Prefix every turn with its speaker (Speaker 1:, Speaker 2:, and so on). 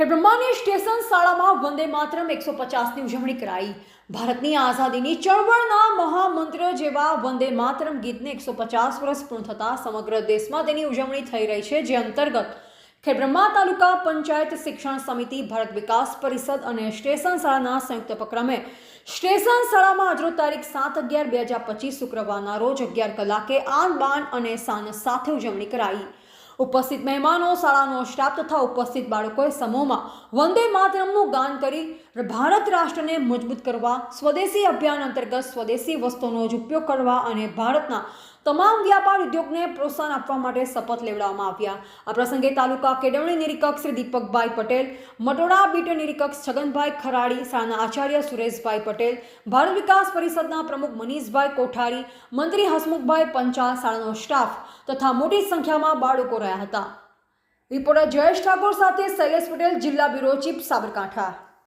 Speaker 1: ખેડબ્રહ્માની station શાળામાં વંદે માતરમ એકસો પચાસની ઉજવણી કરાઈ. ભારતની આઝાદીની ચળવળના મહામંત્ર જેવા વંદે માતરમ ગીતને એકસો પચાસ વર્ષ પૂર્ણ થતાં સમગ્ર દેશમાં તેની ઉજવણી થઈ રહી છે, જે અંતર્ગત ખેડબ્રહ્મા તાલુકા પંચાયત શિક્ષણ સમિતિ, ભારત વિકાસ પરિષદ અને સ્ટેશન શાળાના સંયુક્ત ઉપક્રમે સ્ટેશન શાળામાં આજરોજ તારીખ સાત અગિયાર બે હજાર પચીસ શુક્રવારના રોજ અગિયાર કલાકે આન બાન અને સાન સાથે ઉજવણી કરાઈ. ઉપસ્થિત મહેમાનો, શાળાનો સ્ટાફ તથા ઉપસ્થિત બાળકોએ સમૂહમાં વંદે માતરમનું ગાન કરી ભારત રાષ્ટ્રને મજબૂત કરવા, સ્વદેશી અભિયાન અંતર્ગત સ્વદેશી વસ્તુનો જ ઉપયોગ કરવા અને ભારતના તમામ વ્યાપાર ઉદ્યોગને પ્રોત્સાહન આપવા માટે શપથ લેવડાવવામાં આવ્યા. આ પ્રસંગે તાલુકા કેળવણી નિરીક્ષક શ્રી દીપકભાઈ પટેલ મટોડા બીટ નિરીક્ષક છગનભાઈ ખરાડી, શાળાના આચાર્ય સુરેશભાઈ પટેલ, ભારત વિકાસ પરિષદના પ્રમુખ મનીષભાઈ કોઠારી, મંત્રી હસમુખભાઈ પંચાલ શાળાનો સ્ટાફ તથા મોટી સંખ્યામાં બાળકો રહ્યા હતા. રિપોર્ટર જયેશ ઠાકોર સાથે શૈલેષ પટેલ, જિલ્લા બ્યુરો ચીફ સાબરકાંઠા.